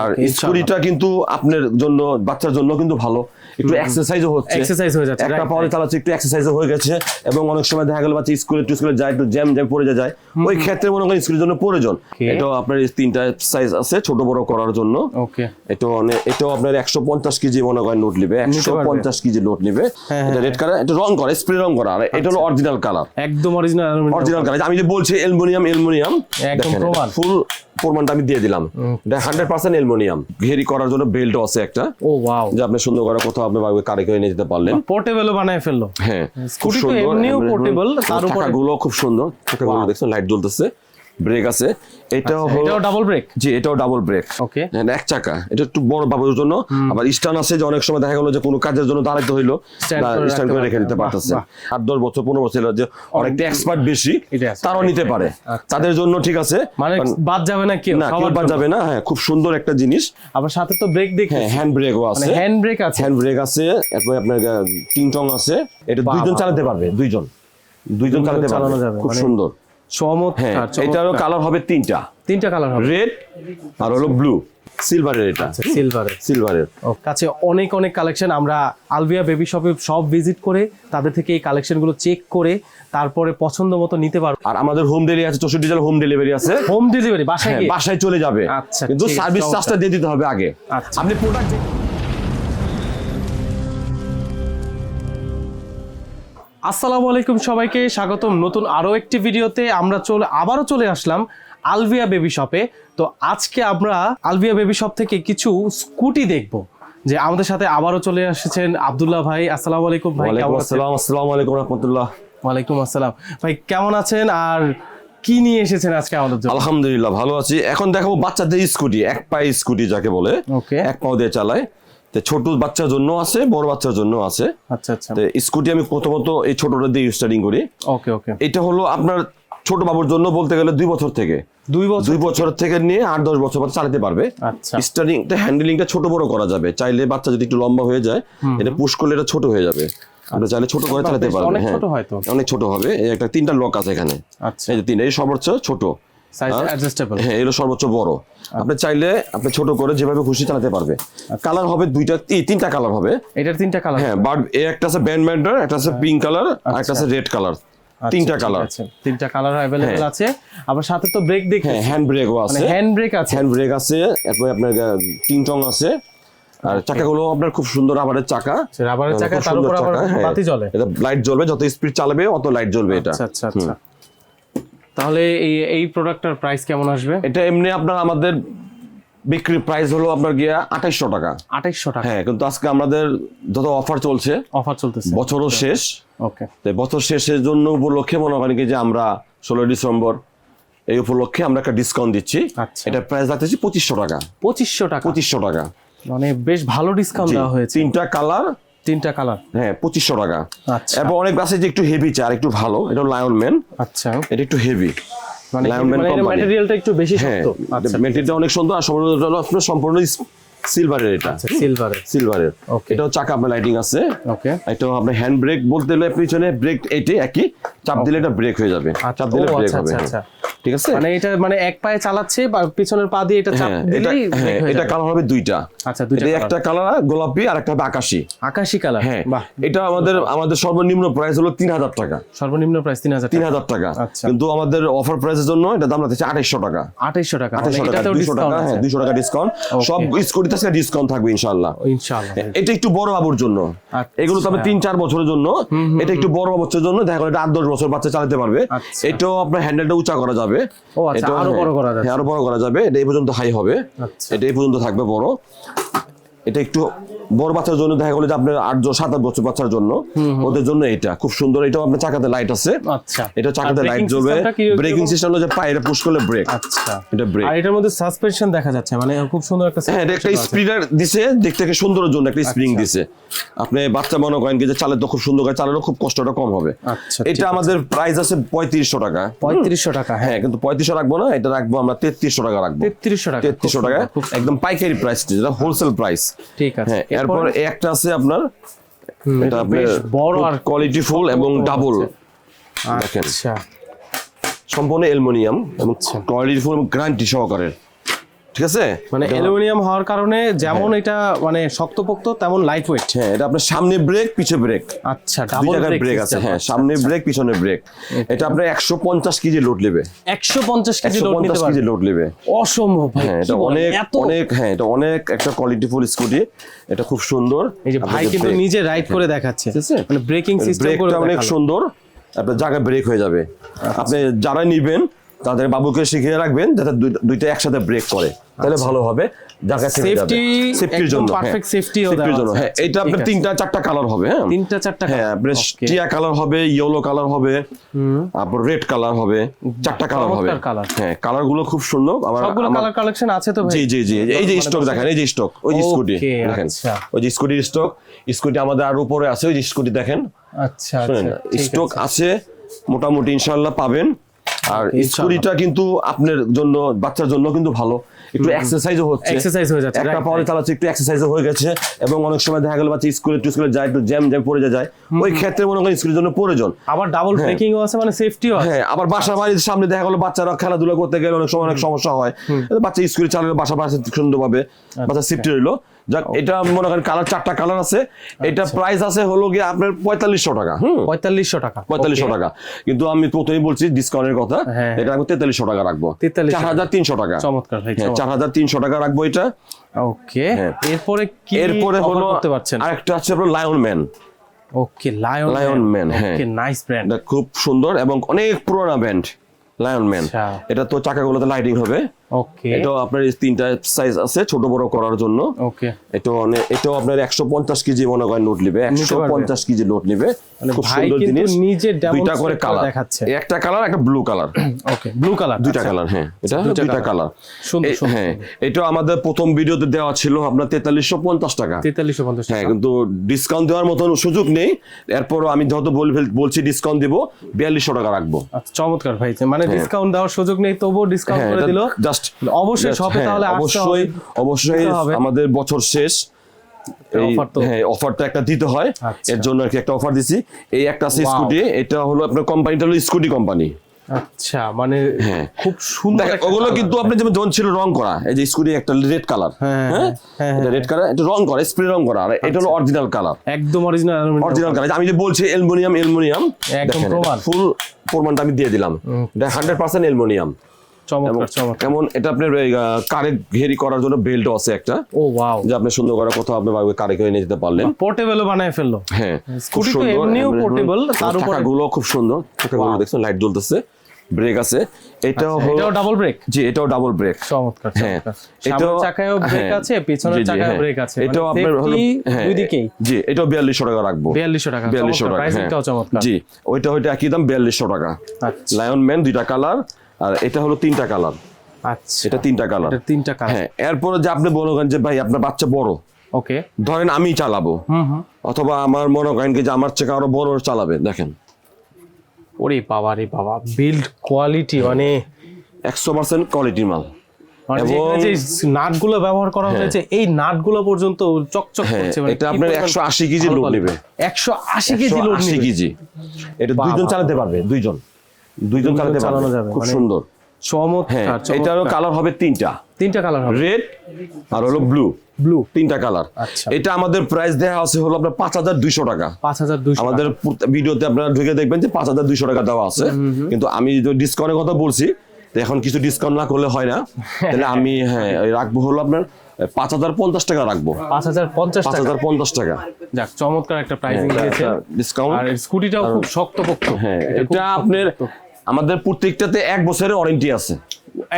আর স্কুটিটা কিন্তু আপনার জন্য বাচ্চার জন্য কিন্তু ভালো। একটু এক্সারসাইজও হচ্ছে। Exercise হয়ে যাচ্ছে, একটা পাওয়ারে চালাচ্ছে একটু এক্সারসাইজও হয়ে গেছে এবং অনেক সময় দেখা গেল বাচ্চা স্কুলে টু স্কুলে যায় একটু জ্যাম জ্যাম পড়ে যায় ওই ক্ষেত্রে মনে করেন স্কুলের জন্য প্রয়োজন। এটাও আপনার তিনটা সাইজ আছে ছোট বড় করার জন্য। ওকে এটা অনেক এটাও আপনার একশো পঞ্চাশ কেজি মনে করেন নোট নিবে। একশো পঞ্চাশ কেজি নোট নিবে। হ্যাঁ, এটা রেড কালার এটা রং করা স্প্রে রং করা। আর এটা হলো অরিজিনাল কালার একদম অরিজিনাল অরিজিনাল কালার আমি যে বলছি অ্যালুমিনিয়াম অ্যালুমিনিয়াম একদম ফুল প্রমাণটা আমি দিয়ে দিলাম। এটা হান্ড্রেড পার্সেন্ট অ্যালুমিনিয়াম। ঘেরি করার জন্য বেল্টও আছে একটা। ও ওয়াও যে আপনি সুন্দর করে কোথাও আপনি কারে করে নিয়ে যেতে পারলেন। পোর্টেবলও বানায় ফেলল। হ্যাঁ খুব সুন্দর portable, তার উপরগুলো খুব সুন্দর. দেখছেন লাইট জ্বলতেছে। ব্রেক আছে। এটা হলো এটাও ডাবল ব্রেক জি এটাও ডাবল ব্রেক ওকে। হ্যাঁ, এক চাকা। এটা একটু বড় বাবুর জন্য। আবার আছে যে অনেক সময় দেখা গেলো যে কোনো কাজের জন্য দাঁড়াইতে হইল। করে স্ট্যান্ড করে রেখে দিতে পারতেছে। আট দশ বছর পনেরো বছর যে অনেকটা এক্সপার্ট বেশি তারাও নিতে পারে। তাদের জন্য ঠিক আছে। মানে বাদ যাবে না কেউ না কেউ বাদ যাবে না। হ্যাঁ খুব সুন্দর একটা জিনিস। আবার সাথে তো ব্রেক দেখে হ্যাঁ হ্যান্ড ব্রেকও আছে। হ্যান্ড ব্রেক আছে। হ্যান্ড ব্রেক আছে। এরপরে আপনার টিং টং আছে। এটা দুইজন চালাতে পারবে দুইজন। দুইজন চালাতে পারবে। খুব মানে সুন্দর। চমৎকার এটারও। কালার হবে তিনটা। তিনটা কালার হবে। রেড আর হলো ব্লু সিলভারের এটা। সিলভারের সিলভারের কাছে অনেক অনেক কালেকশন আমরা আলভিয়া বেবি শপে সব ভিজিট করে তাদের থেকে এই কালেকশনগুলো চেক করে তারপরে পছন্দ মতো নিতে পারব। আর আমাদের হোম ডেলিভারি আছে চৌষট্টি জেলা হোম ডেলিভারি আছে। হোম ডেলিভারি বাসায় হ্যাঁ, বাসায় চলে যাবে। আচ্ছা, কিন্তু সার্ভিস চার্জটা দিয়ে দিতে হবে আগে। আচ্ছা। আপনি প্রোডাক্ট আসসালামু আলাইকুম সবাইকে স্বাগতম নতুন আরও একটি ভিডিওতে। আমরা চলে আবারও চলে আসলাম আলভিয়া বেবি শপে। তো আজকে আমরা আলভিয়া বেবি শপ থেকে কিছু স্কুটি দেখব যে আমাদের সাথে আবারও চলে এসেছেন আব্দুল্লাহ ভাই। আসসালামু আলাইকুম ভাই কেমন আসসালাম আসসালামু আলাইকুম রহমতুল্লাহ। ওয়ালাইকুম আসসালাম। ভাই কেমন আছেন? আর কি নিয়ে এসেছেন আজকে আমাদের জন্য? আলহামদুলিল্লাহ ভালো আছি। এখন দেখাবো বাচ্চাদের স্কুটি এক পায়ে স্কুটি যাকে বলে এক পাও দিয়ে চালায়। তো ছোট বাচ্চার জন্য আছে বড় বাচ্চার জন্য আছে। আচ্ছা আচ্ছা। তো স্কুটি আমি প্রথমত এই ছোটটা দিয়ে স্টার্টিং করি। ওকে ওকে। এটা হলো আপনার ছোট বাবুর জন্য বলতে গেলে দুই বছর থেকে। দুই বছর দুই বছর থেকে নিয়ে আট দশ বছর পর্যন্ত চালাতে পারবে। আচ্ছা। স্টারিংটা হ্যান্ডেলিংটা ছোট বড় করা যাবে। চাইলে বাচ্চা যদি একটু লম্বা হয়ে যায় এটা পুশ করলে এটা ছোট হয়ে যাবে। আপনি চাইলে ছোট করে চালাতে অনেক হ্যাঁ। ছোট অনেক ছোট হবে। একটা তিনটা লক আছে এখানে। আচ্ছা। এই যে তিনটা এই সর্বোচ্চ ছোট। সাইজ হ্যাঁ? অ্যাডজাস্টেবল হ্যাঁ এগুলো সর্বোচ্চ বড়। আপনি চাইলে আপনি ছোট করে যেভাবে খুশি চালাতে পারবে। আচ্ছা। কালার হবে দুইটা তিনটা কালার হবে। এটার তিনটা কালার হ্যাঁ বাট এ একটা আছে ব্যান্ড ব্যান্ডার একটা আছে পিঙ্ক কালার আর একটা আছে রেড কালার তিনটা কালার তিনটা কালার হ্যাঁ। আছে। আবার সাথে তো ব্রেক দেখি হ্যাঁ হ্যান্ড ব্রেকও মানে আছে। হ্যান্ড ব্রেক আছে। হ্যান্ড ব্রেক আছে এরপরে আপনার টিং টং আছে। আর চাকাগুলো আপনার খুব সুন্দর রাবারের চাকা। রাবারের চাকা খুব তার উপর আবার হ্যাঁ। বাতি জ্বলে। এটা লাইট জ্বলবে যত স্পিড চালাবে অত লাইট জ্বলবে এটা। আচ্ছা আচ্ছা। আচ্ছা তাহলে এই এই প্রোডাক্টটার প্রাইস কেমন আসবে? এটা এমনি আপনার আমাদের বিক্রি প্রাইস হলো আপনার গিয়া আঠাইশশো টাকা। আঠাইশশো টাকা? হ্যাঁ কিন্তু আজকে আমাদের যত অফার চলছে অফার চলতেছে। বছরও শেষ। ওকে তো বছর শেষের জন্য উপলক্ষে মনে করেন কি যে আমরা ষোলোই ডিসেম্বর এই উপলক্ষে আমরা একটা ডিসকাউন্ট দিচ্ছি। আচ্ছা। এটা প্রাইস রাখতেছি পঁচিশশো টাকা। পঁচিশশো টাকা? পঁচিশশো টাকা। মানে বেশ ভালো ডিসকাউন্ট দেওয়া হয়েছে। তিনটা কালার তিনটা কালার? হ্যাঁ পঁচিশশো টাকা। আচ্ছা। এরপর অনেক আছে যে একটু হেভি চার একটু ভালো এটা লায়ন ম্যান আচ্ছা। এটা একটু হেভি মানে Man company। ম্যাটেরিয়ালটা একটু বেশি হ্যাঁ শক্ত? আচ্ছা। মেটেরিয়ালটা অনেক সুন্দর আর সম্পূর্ণ আপনার সম্পূর্ণ সিলভারের এটা। সিলভারে সিলভারের Okay. এটাও চাকা আপনার লাইটিং আছে। ওকে এটা আপনার হ্যান্ড ব্রেক বলতে গেলে পিছনে ব্রেক এইটি একই চাপ দিলে এটা ব্রেক হয়ে যাবে। চাপ দিলে ব্রেক আচ্ছা, হবে আচ্ছা, হ্যাঁ। ঠিক আছে? মানে এটা মানে এক পায়ে চালাচ্ছে বা পিছনের পা দিয়ে এটা চাপ হ্যাঁ দিলেই হ্যাঁ হয়ে এটা কালার হবে দুইটা। আচ্ছা দুইটা একটা কালার গোলাপি আর একটা হবে আকাশি। আকাশি কালার হ্যাঁ এটা আমাদের আমাদের সর্বনিম্ন প্রাইস হলো তিন হাজার টাকা। সর্বনিম্ন প্রাইস তিন হাজার তিন হাজার টাকা। আচ্ছা। কিন্তু আমাদের অফার প্রাইসের জন্য এটা দাম লাগতেছে আঠাইশশো টাকা। আঠাইশশো টাকা। মানে টাকা টাকা হ্যাঁ দুইশো টাকা ডিসকাউন্ট সব স্কুটিতে আজকে ডিসকাউন্ট থাকবে ইনশাল্লাহ ইনশাআল্লাহ। এটা একটু বড় বাবুর জন্য আচ্ছা। এগুলো তবে তিন চার বছরের জন্য। এটা একটু বড় বাবুর জন্য। দেখা গেলো এটা আট দশ বছর বাচ্চা চালাতে পারবে। আচ্ছা। এটাও আপনার হ্যান্ডেলটা উঁচা করা যাবে ও আচ্ছা, আরও বড় করা যাচ্ছে। হ্যাঁ, আরও বড় করা যাবে এটা এই পর্যন্ত হাই হবে আচ্ছা। এটা এই পর্যন্ত থাকবে বড় এটা একটু বড় বাচ্চার জন্য দেখা গেলো যে আপনার আট সাত আট বছর বাচ্চার জন্য। ওদের জন্য এটা। খুব সুন্দর। এটাও আপনার চাকাতে লাইট আছে। আচ্ছা। এটা চাকাতে লাইট জ্বলবে। ব্রেকিং সিস্টেম হলো? যে পায়ে এটা পুশ করলে ব্রেক আচ্ছা। এটা ব্রেক আর এটার মধ্যে সাসপেনশন দেখা যাচ্ছে। মানে খুব সুন্দর একটা হ্যাঁ এটা একটা স্প্রিডার দিছে দেখতে থেকে সুন্দরের জন্য একটা স্প্রিং আচ্ছা। দিছে। আপনি বাচ্চা মনে করেন যে চালে তো খুব সুন্দর করে চালানো খুব কষ্টটা কম হবে। আচ্ছা, এটা আমাদের প্রাইস আছে পঁয়ত্রিশশো টাকা। পঁয়ত্রিশশো টাকা হ্যাঁ। হ্যাঁ কিন্তু পঁয়ত্রিশশো রাখব না এটা রাখব আমরা তেত্রিশশো টাকা রাখব। তেত্রিশশো টাকা তেত্রিশশো টাকা। সুন্দর, সুন্দর। একদম পাইকারি প্রাইস যেটা হোলসেল প্রাইস ঠিক আছে। হ্যাঁ এরপর একটা আছে আপনার এটা বেশ বড় আর কোয়ালিটি ফুল এবং ডাবল দেখেন। আচ্ছা। সম্পূর্ণ অ্যালুমিনিয়াম এবং আচ্ছা। কোয়ালিটি ফুল এবং গ্যারান্টি সহকারে। ঠিক আছে? মানে অ্যালুমিনিয়াম হওয়ার কারণে যেমন এটা মানে শক্তপোক্ত তেমন লাইট ওয়েট হ্যাঁ এটা আপনার সামনে ব্রেক পিছে ব্রেক আচ্ছা দুই ডাবল ব্রেক আছে। হ্যাঁ সামনে ব্রেক পিছনে ব্রেক এটা আপনার একশো পঞ্চাশ কেজি লোড নেবে। একশো পঞ্চাশ কেজি লোড নিতে পারবে কেজি লোড নেবে। অসম্ভব ভাই হ্যাঁ এটা অনেক অনেক হ্যাঁ এটা অনেক একটা কোয়ালিটিফুল স্কুটি এটা খুব সুন্দর। এই যে ভাই কিন্তু নিজে রাইড করে দেখাচ্ছে। ঠিক আছে? মানে ব্রেকিং সিস্টেম করে ব্রেকটা অনেক সুন্দর। আপনার জায়গায় ব্রেক হয়ে যাবে। আপনি যারা নিবেন তাদের বাবুকে শিখিয়ে রাখবেন যাতে দুইটা একসাথে ব্রেক করে। তাহলে ভালো হবে। জায়গা Safety, সেফটির জন্য safety ও সেফটির জন্য হ্যাঁ। এটা আপনার তিনটা চারটা কালার হবে হ্যাঁ। তিনটা চারটা হ্যাঁ টিয়া কালার হবে ইয়েলো কালার হবে তারপর রেড কালার হবে চারটা কালার হবে। হ্যাঁ কালারগুলো খুব সুন্দর। আমার সবগুলো কালার কালেকশন আছে তো ভাই? জি জি জি। এই যে স্টক দেখেন এই যে স্টক ওই যে স্কুটি দেখেন আচ্ছা। ওই যে স্কুটির স্টক স্কুটি আমাদের আর উপরে আছে ওই যে স্কুটি দেখেন। আচ্ছা শুনেন আচ্ছা স্টক আছে। আছে মোটামুটি ইনশাল্লাহ পাবেন। আর স্কুটিটা কিন্তু আপনার জন্য বাচ্চার জন্য কিন্তু ভালো। একটু এক্সারসাইজও হচ্ছে। Exercise হয়ে যাচ্ছে, একটা পাওয়ারে চালাচ্ছে একটু এক্সারসাইজও হয়ে গেছে। এবং অনেক সময় দেখা গেল বাচ্চা স্কুলে টু স্কুলে যায় একটু জ্যাম জ্যাম পড়ে যায়। ওই ক্ষেত্রে মনে করেন স্কুলের জন্য প্রয়োজন। আবার ডাবল ব্রেকিংও আছে মানে সেফটিও আছে। হ্যাঁ আবার বাসা বাড়ির সামনে দেখা গেলো বাচ্চারা খেলাধুলা করতে গেলে অনেক সময় অনেক সমস্যা হয়। বাচ্চা স্কুলে চালালে বাসা বাসা সুন্দরভাবে বাচ্চা সেফটি রইল। যাক এটা মনে করেন কালার চারটা কালার আছে। এটা প্রাইস আছে হলো গিয়ে আপনার পঁয়তাল্লিশশো টাকা। হুম। পঁয়তাল্লিশশো টাকা। পঁয়তাল্লিশশো টাকা। কিন্তু আমি প্রথমেই বলছি ডিসকাউন্টের কথা। হ্যাঁ। এটা আমি তেতাল্লিশশো টাকা রাখব। চার হাজার তিনশো টাকা। চমৎকার হ্যাঁ। চার হাজার তিনশো টাকা রাখব এটা। ওকে হ্যাঁ। এরপরে কি এরপরে হলো করতে পারছেন? আরেকটা আছে আপনার lion man okay lion Lion Man, হ্যাঁ। নাইস ব্র্যান্ড খুব সুন্দর এবং অনেক পুরোনো ব্যান্ড লায়ন ম্যান আচ্ছা। এটা তো চাকাগুলোতে লাইটিং হবে। ওকে এটাও আপনার তিনটা সাইজ আছে ছোট বড় করার জন্য। ওকে এটা অনেক এটাও আপনার একশো পঞ্চাশ কেজি মনে করেন নিবে কেজি নোট নিবে। মানে খুব সুন্দর জিনিস। নিজে দুইটা করে কালার দেখাচ্ছে। একটা কালার একটা blue colour okay blue colour দুইটা কালার হ্যাঁ। এটা দুইটা কালার সুন্দর, হ্যাঁ এটা আমাদের প্রথম ভিডিওতে দেওয়া ছিল আপনার তেতাল্লিশশো পঞ্চাশ টাকা। তেতাল্লিশশো পঞ্চাশ হ্যাঁ কিন্তু ডিসকাউন্ট দেওয়ার মতন সুযোগ নেই। এরপর আমি যত বল- বলছি ডিসকাউন্ট দিব বিয়াল্লিশশো টাকা রাখব। আচ্ছা চমৎকার ভাই। মানে ডিসকাউন্ট দেওয়ার সুযোগ নেই তবুও ডিসকাউন্ট হ্যাঁ করে দিল। জাস্ট অবশ্যই শপে তাহলে অবশ্যই অবশ্যই আমাদের বছর শেষ। এই হ্যাঁ অফারটা একটা দিতে হয়। আচ্ছা। এর জন্য আর কি একটা অফার দিছি। এই একটা আছে স্কুটি এটা হলো আপনার কোম্পানিটা হলো স্কুটি কোম্পানি আচ্ছা মানে হ্যাঁ। খুব সুন্দর ওগুলো কিন্তু আপনি যেমন জন ছিল রং করা এই যে স্কুটি একটা রেড কালার হ্যাঁ, হ্যাঁ হ্যাঁ, এটা রেড কালার এটা রং করা স্প্রে রং করা। আর এটা হলো অরিজিনাল কালার একদম অরিজিনাল অরিজিনাল কালার আমি যে বলছি অ্যালুমিনিয়াম অ্যালুমিনিয়াম একদম প্রমাণ। ফুল প্রমাণটা আমি দিয়ে দিলাম। এটা হান্ড্রেড পার্সেন্ট অ্যালুমিনিয়াম এমন এটা আপনার কারে ঘেরি করার জন্য বেল্টও আছে একটা। ও ওয়াও যে আপনি সুন্দর করে কোথাও আপনি কারে নিয়ে যেতে পারলেন। পোর্টেবলও বানায় ফেলল। হ্যাঁ খুব সুন্দর এমনি- তার উপরে- চাকাগুলো খুব সুন্দর। দেখছেন লাইট জ্বলতেছে ব্রেক আছে। এটাও হলো আচ্ছা, এটাও ডাবল ব্রেক জি এটাও ডাবল ব্রেক চমৎকার হ্যাঁ এটাও চাকায়ও ব্রেক হ্যাঁ, আছে পিছনের চাকায়ও হ্যাঁ। ব্রেক আছে। এটাও আপনার হলো হ্যাঁ দুই দিকেই জি এটাও বিয়াল্লিশশো টাকা রাখব। বিয়াল্লিশশো টাকা বিয়াল্লিশশো টাকা হ্যাঁ। প্রাইসিংটাও চমৎকার। জি ওইটা ওইটা একই দাম বিয়াল্লিশশো টাকা। আচ্ছা। লায়ন ম্যান দুইটা কালার আর এটা হলো তিনটা কালার আচ্ছা। এটা তিনটা কালার তিনটা কালার হ্যাঁ এরপরে যে আপনি বলবেন যে ভাই আপনার বাচ্চা বড়। ওকে। ধরেন আমি চালাবো। অথবা আমার মনে করেন যে আমার থেকে আরও বড় চালাবে দেখেন। ওরে বাবা রে বাবা বিল্ড কোয়ালিটি মানে একশো পার্সেন্ট কোয়ালিটির মাল। যে এবং- যে নাটগুলো ব্যবহার করা হয়েছে এই নাটগুলো পর্যন্ত চকচক করছে মানে এটা আপনার পরিমাণ একশো আশি কেজি লোড। নেবে। 180 কেজি লোড নেবে। কেজি। এটা দুইজন চালাতে পারবে দুইজন। দুইজন চালাতে চালানো যাবে, খুব মানে সুন্দর। হ্যাঁ চমৎকার। এটারও চমৎকার কালার হবে তিনটা। তিনটা কালার হবে। রেড আর হলো ব্লু ব্লু তিনটা কালার আচ্ছা। এটা আমাদের প্রাইস দেওয়া আছে হলো আপনার পাঁচ হাজার দুইশো টাকা। পাঁচ হাজার দুইশো আমাদের ভিডিওতে আপনারা ঢুকে দেখবেন যে পাঁচ হাজার দুইশো টাকা দেওয়া আছে। কিন্তু আমি ডিসকাউন্টের কথা বলছি এখন কিছু ডিসকাউন্ট না করলে হয় না। তাহলে আমি হ্যাঁ রাখব হলো আপনার পাঁচ হাজার পঞ্চাশ টাকা রাখব। পাঁচ হাজার পঞ্চাশ পাঁচ হাজার পঞ্চাশ টাকা। যাক চমৎকার একটা প্রাইসিং দিয়েছে। ডিসকাউন্ট আর স্কুটিটাও খুব শক্তপোক্ত। হ্যাঁ এটা আপনার আমাদের প্রত্যেকটাতে এক বছরের ওয়ারেন্টি আছে।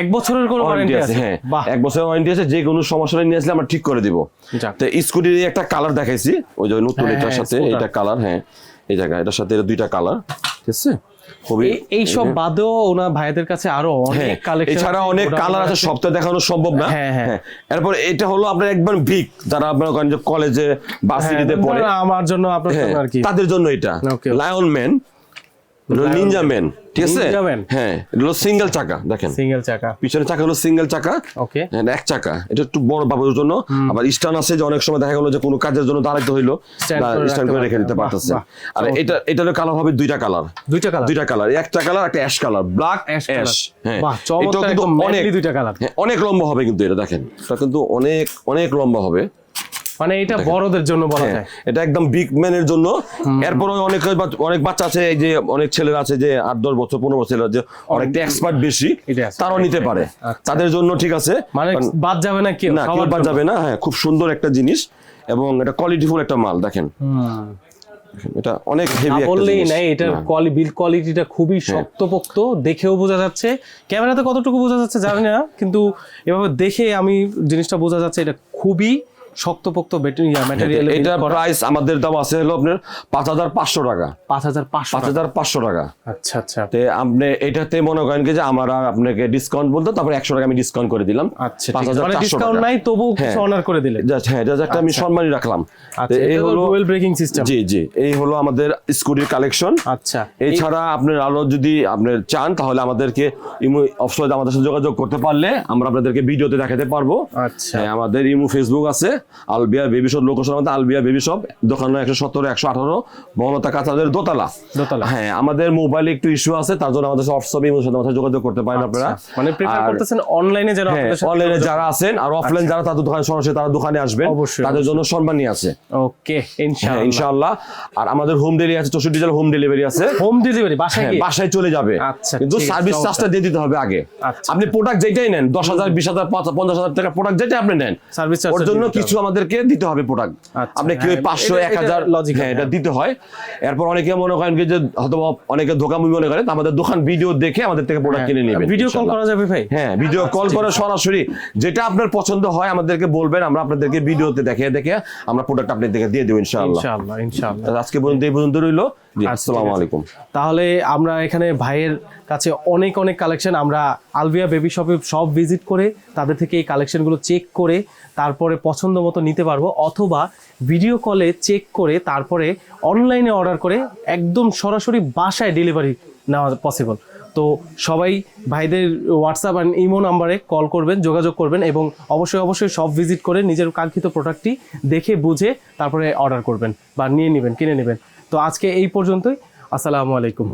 এক বছরের কোনো ওয়ারেন্টি আছে? হ্যাঁ। এক বছরের ওয়ারেন্টি আছে যে কোনো সমস্যা নিয়ে আসলে আমরা ঠিক করে দিব। যাক। তো স্কুটির একটা কালার দেখাইছি ওই যে নতুন হ্যাঁ, এটার হ্যাঁ, সাথে এটা কালার হ্যাঁ। এই জায়গা এটার সাথে এটা দুইটা কালার ঠিক আছে? খুবই এই- সব বাদেও ওনার ভাইদের কাছে আরও হ্যাঁ অনেক কালেকশন এছাড়া অনেক কালার আছে সব দেখানো সম্ভব না। হ্যাঁ, হ্যাঁ। এরপর এটা হলো আপনার একবার ভিক যারা আপনার কলেজে বাসিটিতে পড়ে। আমার জন্য আপনার হ্যাঁ, আর কি। তাদের জন্য এটা. লায়ন ম্যান নিনজা ম্যান ঠিক আছে? হ্যাঁ এটা হলো সিঙ্গেল চাকা দেখেন। সিঙ্গেল চাকা। পিছনের চাকা হলো সিঙ্গেল চাকা। ওকে হ্যাঁ, এক চাকা। এটা একটু বড় বাবুর জন্য। আবার স্ট্যান্ড আছে যে অনেক সময় দেখা গেলো যে কোনো কাজের জন্য দাঁড়াইতে হইল। স্ট্যান্ড করে রেখে দিতে। পারতেছে। আর এটা এটার কালার হবে দুইটা কালার দুইটা কালার দুইটা কালার একটা কালার একটা অ্যাশ কালার ব্ল্যাক অ্যাশ। হ্যাঁ। চমৎকার কিন্তু অনেক দুইটা কালার হ্যাঁ, অনেক লম্বা হবে কিন্তু এটা দেখেন। এটা কিন্তু অনেক অনেক লম্বা হবে। মানে এটা বড়দের জন্য বলা হ্যাঁ, যায়। এটা একদম বিগ ম্যানের জন্য। এরপর অনেক অনেক বাচ্চা আছে এই যে অনেক ছেলেরা আছে যে আট দশ বছর পনেরো বছর যে অনেকটা এক্সপার্ট বেশি। তারাও নিতে পারে। তাদের জন্য ঠিক আছে। মানে বাদ যাবে না কেউ না বাদ যাবে না হ্যাঁ খুব সুন্দর একটা জিনিস এবং এটা কোয়ালিটিফুল একটা মাল দেখেন। এটা অনেক হেভি একটা বললেই নাই এটার কোয়ালি বিল কোয়ালিটিটা খুবই শক্তপোক্ত দেখেও বোঝা যাচ্ছে। ক্যামেরাতে কতটুকু বোঝা যাচ্ছে জানি না কিন্তু এভাবে দেখে আমি জিনিসটা বোঝা যাচ্ছে এটা খুবই শক্তপোক্ত ম্যাটেরিয়াল এটা প্রাইস আমাদের দাম আছে হলো আপনার পাঁচ হাজার পাঁচশো টাকা। পাঁচ হাজার পাঁচশো পাঁচ হাজার পাঁচশো টাকা। আচ্ছা আচ্ছা। তে আপনি এটাতে মনে করেন যে আমার আপনাকে ডিসকাউন্ট বলতো তারপর একশো টাকা আমি ডিসকাউন্ট করে দিলাম। আচ্ছা পাঁচ হাজার মানে ডিসকাউন্ট নাই তবু কিছু হ্যাঁ। অনার করে দিলেন। Just, হ্যাঁ এটা একটা আমি সম্মানই রাখলাম। আচ্ছা এই হলো ডুয়েল ব্রেকিং সিস্টেম জি জি। এই হলো আমাদের স্কুটির কালেকশন আচ্ছা। এছাড়া আপনার আরও যদি আপনার চান তাহলে আমাদেরকে ইমো অবশ্যই আমাদের সাথে যোগাযোগ করতে পারলে আমরা আপনাদেরকে ভিডিওতে দেখাতে পারব। আচ্ছা। হ্যাঁ, আমাদের ইমো ফেসবুক আছে। আলবিয়া বেবি শপ লোকেশন আমাদের আলবিয়া বেবি শপ দোকান একশো সতেরো একশো আঠারো বনতা কাঁচাদের দোতলা। দোতলা। হ্যাঁ আমাদের মোবাইলে একটু ইস্যু আছে তার জন্য আমাদের হোয়াটসঅ্যাপ ইমোর সাথে আমাদের যোগাযোগ করতে পারেন আপনারা। মানে প্রেফার করতেছেন অনলাইনে আপনাদের অনলাইনে যারা আছেন আর অফলাইন যারা তাদের দোকানে সরাসরি তারা দোকানে আসবেন তাদের জন্য সম্মানই আছে। ওকে হ্যাঁ ইনশাআল্লাহ। ইনশাআল্লাহ আর আমাদের হোম ডেলিভারি আছে চৌষট্টি জেলা হোম ডেলিভারি আছে। হোম ডেলিভারি বাসায় হ্যাঁ, বাসায় চলে যাবে। আচ্ছা, কিন্তু সার্ভিস চার্জটা দিয়ে দিতে হবে আগে। আচ্ছা। আপনি প্রোডাক্ট যেটাই নেন দশ হাজার বিশ হাজার পঞ্চাশ হাজার টাকা প্রোডাক্ট যেটাই আপনি নেন সার্ভিস চার্জ ওর জন্য কিছু আমাদেরকে দিতে হবে প্রোডাক্ট আচ্ছা, আপনি কি হ্যাঁ, পাঁচশো এক হাজার logical, হ্যাঁ এটা হ্যাঁ। দিতে হয়। এরপর অনেকে মনে করেন যে হয়তো অনেকে ধোকামুখি মনে করেন আমাদের দোকান ভিডিও দেখে আমাদের থেকে প্রোডাক্ট কিনে নেবেন ভিডিও কল করা যাবে ভাই। হ্যাঁ ভিডিও কল করে সরাসরি যেটা আপনার পছন্দ হয় আমাদেরকে বলবেন আমরা আপনাদেরকে ভিডিওতে দেখে দেখে আমরা প্রোডাক্ট আপনাদেরকে দিয়ে দেবো ইনশাআল্লাহ। ইনশাআল্লাহ ইনশাআল্লাহ। আজকে পর্যন্ত এই পর্যন্ত রইল। আচ্ছা, আসসালামু আলাইকুম। তাহলে আমরা এখানে ভাইয়ের কাছে অনেক অনেক কালেকশন আমরা আলভিয়া বেবি শপে সব ভিজিট করে তাদের থেকে এই কালেকশনগুলো চেক করে তারপরে পছন্দ মতো নিতে পারব, অথবা ভিডিও কলে চেক করে তারপরে অনলাইনে অর্ডার করে একদম সরাসরি বাসায় ডেলিভারি নেওয়া পসিবল তো সবাই ভাইদের হোয়াটসঅ্যাপ অ্যান্ড ইমো নাম্বারে কল করবেন, যোগাযোগ করবেন এবং অবশ্যই অবশ্যই সব ভিজিট করে নিজের কাঙ্ক্ষিত প্রোডাক্টটি দেখে, বুঝে তারপরে অর্ডার করবেন বা নিয়ে নেবেন, কিনে নেবেন। তো আজকে এই পর্যন্তই। আসসালামু আলাইকুম।